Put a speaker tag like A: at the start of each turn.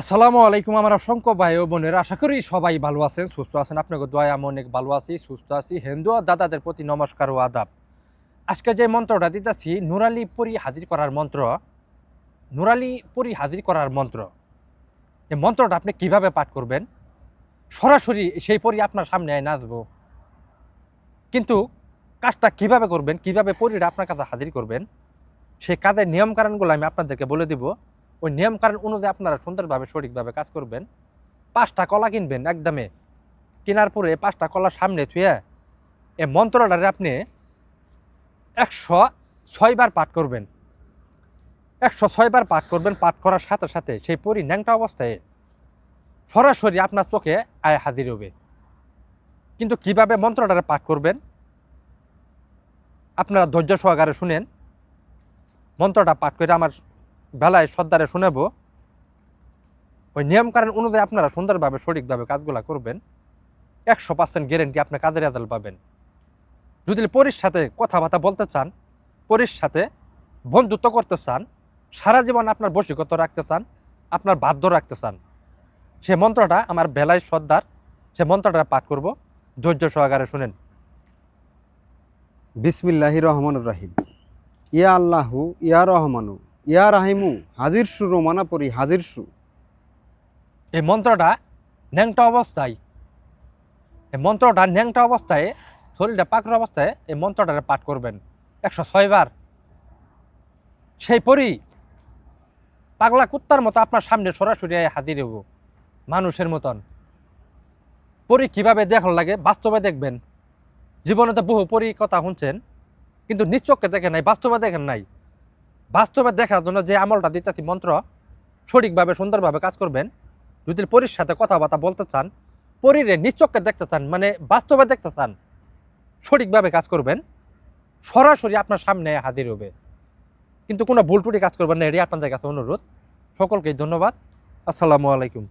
A: আসসালামু আলাইকুম আমার অসংখ্য ভাই ও বোনের। আশা করি সবাই ভালো আছেন, সুস্থ আছেন। আপনাকে দোয়া, আমি অনেক ভালো আছি, সুস্থ আছি। হিন্দু আর দাদাদের প্রতি নমস্কার ও আদাব। আজকে যে মন্ত্রটা দিতেছি, নুরালি পরি হাজির করার মন্ত্র, নুরালি পরি হাজির করার মন্ত্র। এই মন্ত্রটা আপনি কীভাবে পাঠ করবেন? সরাসরি সেই পরি আপনার সামনে আয় নাচবো কিন্তু কাজটা কীভাবে করবেন, কীভাবে পরিটা আপনার কাছে হাজির করবেন সেই কাজের নিয়মকানুনগুলো আমি আপনাদেরকে বলে দিব। ওই নিয়মকানুন অনুযায়ী আপনারা সুন্দরভাবে, সঠিকভাবে কাজ করবেন। পাঁচটা কলা কিনবেন একদমে। কেনার পরে পাঁচটা কলা সামনে থুয়ে এই মন্ত্রটারে আপনি একশো ছয়বার পাঠ করবেন। একশো ছয়বার পাঠ করবেন, পাঠ করার সাথে সাথে সেই পরি ন্যাংটা অবস্থায় সরাসরি আপনার চোখে আয় হাজির হবে। কিন্তু কীভাবে মন্ত্রটারে পাঠ করবেন? আপনারা ধৈর্য সহকারে শুনেন। মন্ত্রটা পাঠ করে আমার বেলায় শ্রদ্ধারে শুনেব। ওই নিয়মকানুন অনুযায়ী আপনারা সুন্দরভাবে, সঠিকভাবে কাজগুলো করবেন। একশো পার্সেন্ট গ্যারেন্টি আপনি কাজের রেজাল্ট পাবেন। যদি পরির সাথে কথাবার্তা বলতে চান পরির সাথে বন্ধুত্ব করতে চান, সারা জীবন আপনার বসিকত রাখতে চান, আপনার বাধ্য রাখতে চান, সে মন্ত্রটা আমার বেলায় শ্রদ্ধার সে মন্ত্রটা পাঠ করব। ধৈর্য সহকারে শুনেন।
B: বিসমিল্লাহি রহমান রাহিম। ইয়া আল্লাহু, ইয়া রহমানু, ইয়া রাহিমু, হাজির সু রোমানা পরি, হাজির সু।
A: এই মন্ত্রটা ন্যাংটা অবস্থায়, এই মন্ত্রটা ন্যাংটা অবস্থায়, শরীরটা পাকড় অবস্থায় এই মন্ত্রটা পাঠ করবেন। একশো ছয়বার সেই পরই পাগলা কুত্তার মতো আপনার সামনে সরাসরি হাজির হব মানুষের মতন। পরি কীভাবে দেখার লাগে, বাস্তবে দেখবেন। জীবনে তো বহু পরি কথা শুনছেন কিন্তু নিচকে দেখেন নাই, বাস্তবে দেখেন নাই। বাস্তবে দেখার জন্য যে আমলটা দিতেছি মন্ত্র, সঠিকভাবে, সুন্দরভাবে কাজ করবেন। যদি পরীর সাথে কথাবার্তা বলতে চান, পরীরে নিচককে দেখতে চান মানে বাস্তবে দেখতে চান, সঠিকভাবে কাজ করবেন। সরাসরি আপনার সামনে হাজির হবে। কিন্তু কোনো ভুল টুটি কাজ করবেন না, এটাই আপনাদের কাছে অনুরোধ। সকলকে ধন্যবাদ। আসসালামু আলাইকুম।